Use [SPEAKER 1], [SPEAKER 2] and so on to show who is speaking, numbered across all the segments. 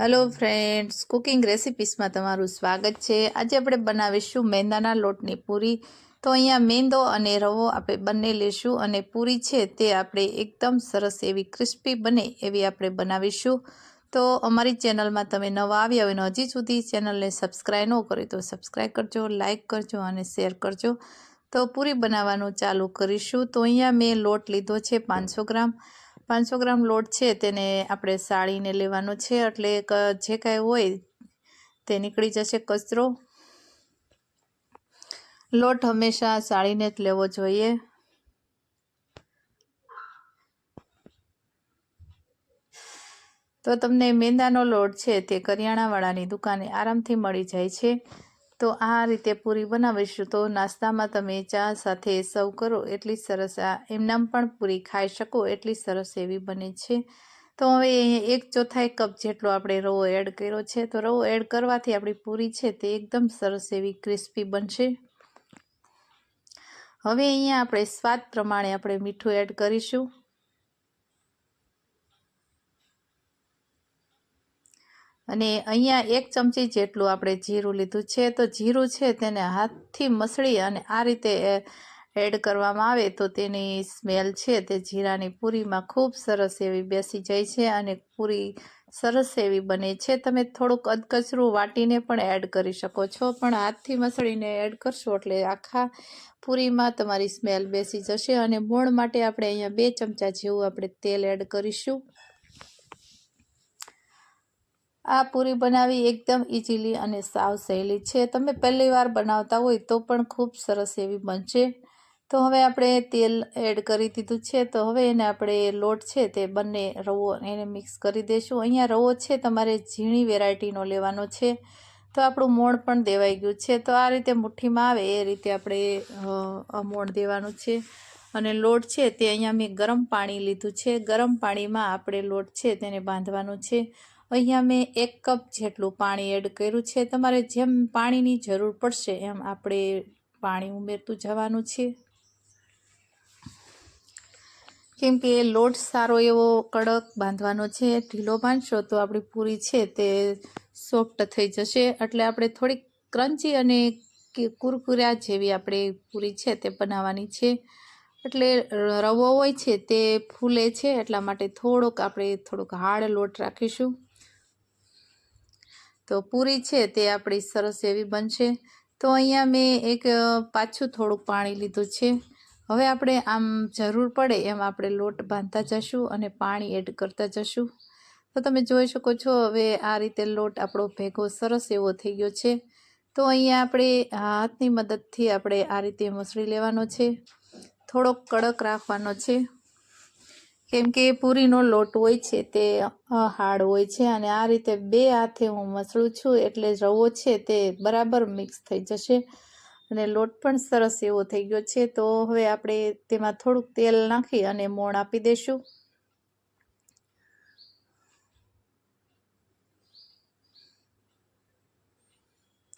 [SPEAKER 1] Hello friends cooking રેસિપીસમાં તમારું સ્વાગત છે. આજે આપણે બનાવીશું મેંદાના લોટની પૂરી. તો અહીંયા મેંદો અને રવો આપણે બંને લેશું અને પૂરી છે તે આપણે એકદમ સરસ એવી ક્રિસ્પી બને એવી આપણે બનાવીશું. તો અમારી ચેનલમાં તમે નવા આવ્યા હોય અને હજી સુધી ચેનલને સબસ્ક્રાઈબ ન કરી તો સબસ્ક્રાઈબ કરજો, લાઇક કરજો અને શેર કરજો. તો પૂરી બનાવવાનું ચાલુ કરીશું. તો અહીંયા મેં લોટ લીધો છે પાંચસો ગ્રામ. પાંચસો ગ્રામ લોટ છે, તેને આપણે સાળીને લેવાનો છે, એટલે જે કાંઈ હોય તે નીકળી જશે કચરો. લોટ હંમેશા સાળીને જ લેવો જોઈએ. તો તમને મેંદાનો લોટ છે, તે કરિયાણાવાળાની દુકાને આરામથી મળી જાય છે. તો આ રીતે પૂરી બનાવીશું. તો નાસ્તામાં તમે ચા સાથે સર્વ કરો, એટલી સરસ આ એમનામ પણ પૂરી ખાઈ શકો, એટલી સરસ એવી બને છે. તો હવે એક ચોથાઈ કપ જેટલો આપણે રવો એડ કર્યો છે. તો રવો એડ કરવાથી આપણી પૂરી છે તે એકદમ સરસ એવી ક્રિસ્પી બનશે. હવે અહીંયા આપણે સ્વાદ પ્રમાણે આપણે મીઠું એડ કરીશું. અને અહીંયા એક ચમચી જેટલું આપણે જીરું લીધું છે. તો જીરું છે તેને હાથથી મસળી અને આ રીતે એડ કરવામાં આવે તો તેની સ્મેલ છે તે જીરાની પૂરીમાં ખૂબ સરસ એવી બેસી જાય છે અને પૂરી સરસ એવી બને છે. તમે થોડુંક અધકચરું વાટીને પણ એડ કરી શકો છો. પણ હાથથી મસળીને એડ કરશો એટલે આખા પૂરીમાં તમારી સ્મેલ બેસી જશે અને મોણ માટે આપણે અહીંયા બે ચમચા જેવું આપણે તેલ એડ કરીશું. આ પૂરી બનાવી એકદમ ઇઝીલી અને સાવ સહેલી છે. તમે પહેલી વાર બનાવતા હોય તો પણ ખૂબ સરસ એવી બનશે. તો હવે આપણે તેલ એડ કરી દીધું છે. તો હવે એને આપણે લોટ છે તે બંને રવો એને મિક્સ કરી દઈશું અહીંયા રવો છે તમારે ઝીણી વેરાયટીનો લેવાનો છે. તો આપણું મોણ પણ દેવાઈ ગયું છે. તો આ રીતે મુઠ્ઠીમાં આવે એ રીતે આપણે મોણ દેવાનું છે. અને લોટ છે તે અહીંયા મેં ગરમ પાણી લીધું છે. ગરમ પાણીમાં આપણે લોટ છે તેને બાંધવાનું છે. અહીંયા મેં એક કપ જેટલું પાણી એડ કર્યું છે. તમારે જેમ પાણીની જરૂર પડશે એમ આપણે પાણી ઉમેરતું જવાનું છે. કેમ કે લોટ સારો એવો કડક બાંધવાનો છે, ઢીલો બાંધશો તો આપણી પૂરી છે તે સોફ્ટ થઈ જશે. એટલે આપણે થોડીક ક્રન્ચી અને કુરકુરા જેવી આપણે પૂરી છે તે બનાવવાની છે. એટલે રવો હોય છે તે ફૂલે છે એટલા માટે થોડોક આપણે થોડોક હાર્ડ લોટ રાખીશું. તો પૂરી છે તે આપણી સરસ એવી બનશે. તો અહીંયા મેં એક પાછું થોડુંક પાણી લીધું છે. હવે આપણે આમ જરૂર પડે એમ આપણે લોટ બાંધતા જશું અને પાણી એડ કરતા જશું. તો તમે જોઈ શકો છો હવે આ રીતે લોટ આપણો ભેગો સરસ એવો થઈ ગયો છે. તો અહીંયા આપણે હાથની મદદથી આપણે આ રીતે મસળી લેવાનો છે. થોડોક કડક રાખવાનો છે. કેમ કે પૂરીનો લોટ હોય છે તે હાર્ડ હોય છે અને આ રીતે બે હાથે હું મસળું છું એટલે રવો છે તે બરાબર મિક્સ થઈ જશે. અને લોટ પણ સરસ એવો થઈ ગયો છે, તો હવે આપણે તેમાં થોડુંક તેલ નાખી અને મોણ આપી દઈશું.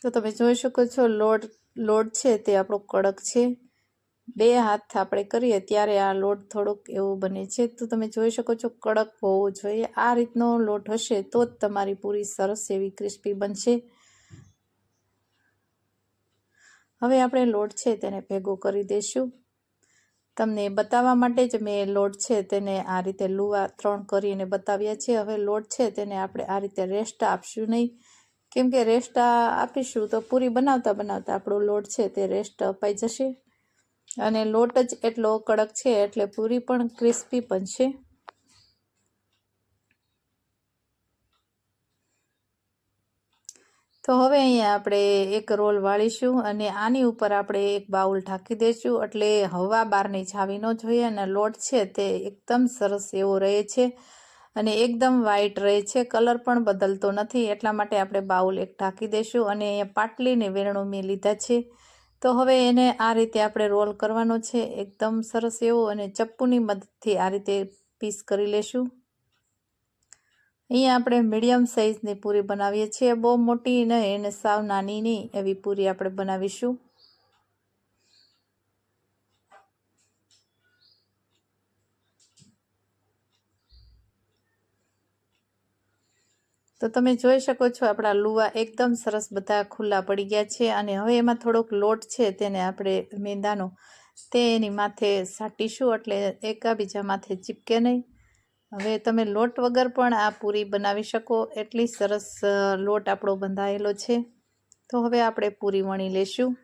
[SPEAKER 1] તો તમે જોઈ શકો છો લોટ લોટ છે તે આપણો કડક છે. બે હાથ આપણે કરીએ ત્યારે આ લોટ થોડોક એવો બને છે. તો તમે જોઈ શકો છો કડક હોવો જોઈએ. આ રીતનો લોટ હશે તો જ તમારી પૂરી સરસ એવી ક્રિસ્પી બનશે. હવે આપણે લોટ છે તેને ભેગો કરી દઈશું. તમને બતાવવા માટે જ મેં લોટ છે તેને આ રીતે લુવા ત્રણ કરીને બતાવ્યા છે. હવે લોટ છે તેને આપણે આ રીતે રેસ્ટ આપશું નહીં. કેમ કે રેસ્ટ આપીશું તો પૂરી બનાવતા બનાવતા આપણો લોટ છે તે રેસ્ટ અપાઈ જશે. અને લોટ જ એટલો કડક છે એટલે પૂરી પણ ક્રિસ્પી બનશે તો હવે અહીંયા આપણે એક રોલ વાળીશું અને આની ઉપર આપણે એક બાઉલ ઢાંકી દઈશું એટલે હવા બહારની છાવી ન જોઈએ અને લોટ છે તે એકદમ સરસ એવો રહે છે અને એકદમ વ્હાઈટ રહે છે. કલર પણ બદલતો નથી એટલા માટે આપણે બાઉલ એક ઢાંકી દઈશું અને અહીંયા પાટલીને વેરણું મેં લીધા છે. તો હવે એને આ રીતે આપણે રોલ કરવાનો છે. એકદમ સરસ એવો અને ચપ્પુની મદદથી આ રીતે પીસ કરી લેશું. અહીંયા આપણે મીડિયમ સાઇઝની પૂરી બનાવીએ છીએ. બહુ મોટી નહીં અને સાવ નાની નહીં એવી પૂરી આપણે બનાવીશું. તો તમે જોઈ શકો છો આપણા લુવા એકદમ સરસ બધા ખુલ્લા પડી ગયા છે અને હવે એમાં થોડોક લોટ છે તેને આપણે મેંદાનો તે એની માથે સાટીશું એટલે એકાબીજા માથે ચીપકે નહીં. હવે તમે લોટ વગર પણ આ પૂરી બનાવી શકો. એટલી સરસ લોટ આપણો બંધાયેલો છે. તો હવે આપણે પૂરી વણી લેશું.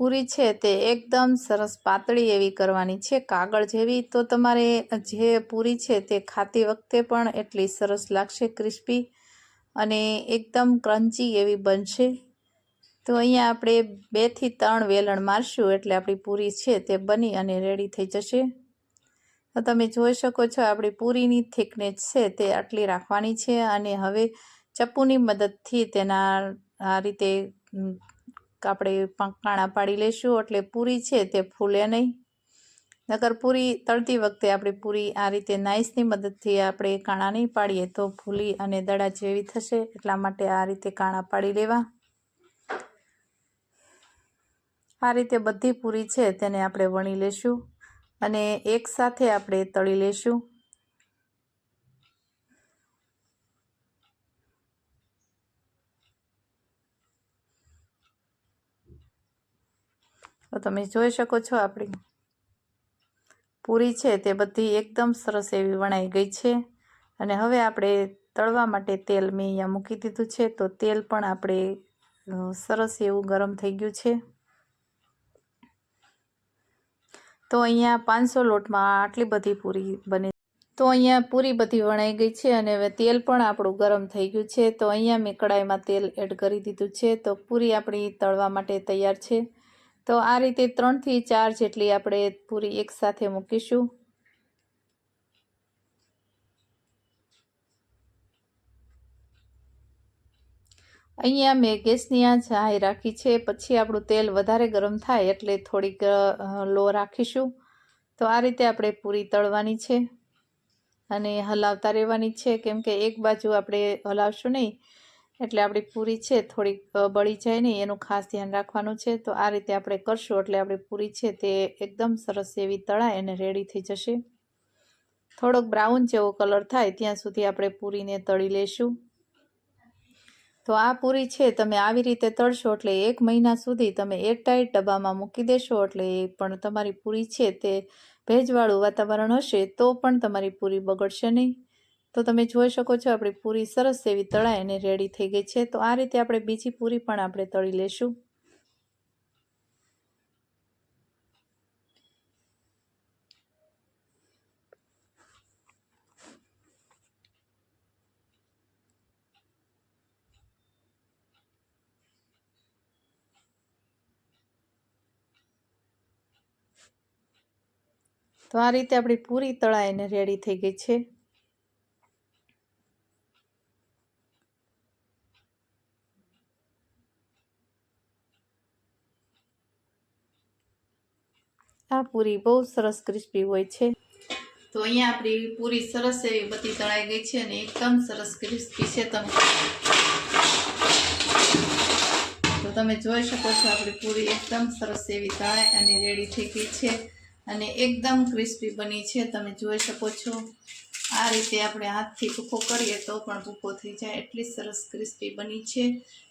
[SPEAKER 1] પૂરી છે તે એકદમ સરસ પાતળી એવી કરવાની છે. કાગળ જેવી તો તમારે જે પૂરી છે તે ખાતી વખતે પણ એટલી સરસ લાગશે ક્રિસ્પી અને એકદમ ક્રન્ચી એવી બનશે. તો અહીંયા આપણે બેથી ત્રણ વેલણ મારશું એટલે આપણી પૂરી છે તે બની અને રેડી થઈ જશે. તો તમે જોઈ શકો છો આપણી પૂરીની થિકનેસ છે તે આટલી રાખવાની છે અને હવે ચપ્પુની મદદથી તેના આ રીતે આપણે કાણા પાડી લઈશું એટલે પૂરી છે તે ફૂલે નહીં. નકર પૂરી તળતી વખતે આપણે પૂરી આ રીતે નાઇસની મદદથી આપણે કાણા નહીં પાડીએ તો ફૂલી અને દડા જેવી થશે એટલા માટે આ રીતે કાણા પાડી લેવા. આ રીતે બધી પૂરી છે તેને આપણે વણી લેશું અને એકસાથે આપણે તળી લેશું. તો તમે જોઈ શકો છો આપણી પૂરી છે તે બધી એકદમ સરસ એવી વણાઈ ગઈ છે. અને હવે આપણે તળવા માટે તેલ મેં અહીંયા મૂકી દીધું છે, તો તેલ પણ આપણે સરસ એવું ગરમ થઈ ગયું છે. તો અહીંયા પાંચસો લોટમાં આટલી બધી પૂરી બને તો અહીંયા પૂરી બધી વણાઈ ગઈ છે અને હવે તેલ પણ આપણું ગરમ થઈ ગયું છે. તો અહીંયા મેં કડાઈમાં તેલ એડ કરી દીધું છે. તો પૂરી આપણી તળવા માટે તૈયાર છે. તો આ રીતે ત્રણથી ચાર જેટલી આપણે પૂરી એકસાથે મૂકીશું. અહીંયા મેં ગેસની આંચ હાઈ રાખી છે, પછી આપણું તેલ વધારે ગરમ થાય એટલે થોડીક લો રાખીશું. તો આ રીતે આપણે પૂરી તળવાની છે અને હલાવતા રહેવાની છે. કેમ કે એક બાજુ આપણે હલાવશું નહીં એટલે આપણી પૂરી છે, થોડીક બળી જાય નહીં એનું ખાસ ધ્યાન રાખવાનું છે. તો આ રીતે આપણે કરશું, એટલે આપણી પૂરી છે તે એકદમ સરસ એવી તળાય અને રેડી થઈ જશે. થોડોક બ્રાઉન જેવો કલર થાય, ત્યાં સુધી આપણે પૂરીને તળી લેશું. તો આ પૂરી છે, તમે આવી રીતે તળશો, એટલે એક મહિના સુધી તમે એરટાઈટ ડબ્બામાં મૂકી દેશો, એટલે પણ તમારી પૂરી છે તે ભેજવાળું વાતાવરણ હશે, તો પણ તમારી પૂરી બગડશે નહીં. તો તમે જોઈ શકો છો, આપણી પૂરી સરસ એવી તળા અને રેડી થઈ ગઈ છે. તો આ રીતે આપણે બીજી પૂરી પણ આપણે તળી લેશું. તો આ રીતે આપણી પૂરી તળાઈને રેડી થઈ ગઈ છે. આ પૂરી બહુ સરસ ક્રિસ્પી હોય છે. તો અહીંયા આપણી પૂરી સરસ એવી બધી તળાઈ ગઈ છે અને એકદમ સરસ ક્રિસ્પી છે તમે. તો તમે જોઈ શકો છો આપણી પૂરી એકદમ સરસ એવી તળાઈ અને રેડી થઈ ગઈ છે અને એકદમ ક્રિસ્પી બની છે. તમે જોઈ શકો છો. આ રીતે આપણે હાથથી ભૂકો કરીએ તો પણ ભૂકો થઈ જાય. એટલી સરસ ક્રિસ્પી બની છે.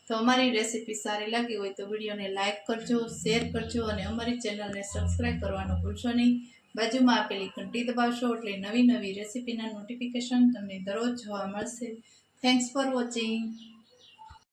[SPEAKER 1] તો અમારી રેસીપી સારી લાગી હોય તો વિડીયોને લાઇક કરજો, શેર કરજો અને અમારી ચેનલને સબસ્ક્રાઈબ કરવાનું ભૂલશો નહીં. બાજુમાં આપેલી ઘંટી દબાવશો એટલે નવી નવી રેસીપીના નોટિફિકેશન તમને દરરોજ જોવા મળશે. Thanks for watching